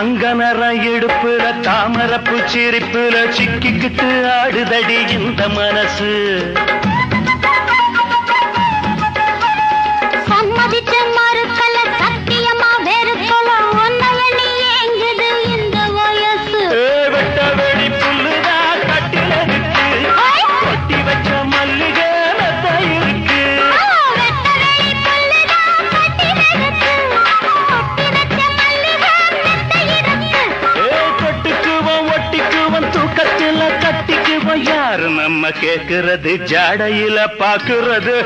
தங்க நர எடுப்புல தாமரப்பு சிரிப்புல சிக்கிக்கிட்டு ஆடுதடி இந்த மனசு. யாரு நம்ம கேக்குறது? ஜாடையில பாக்குறது.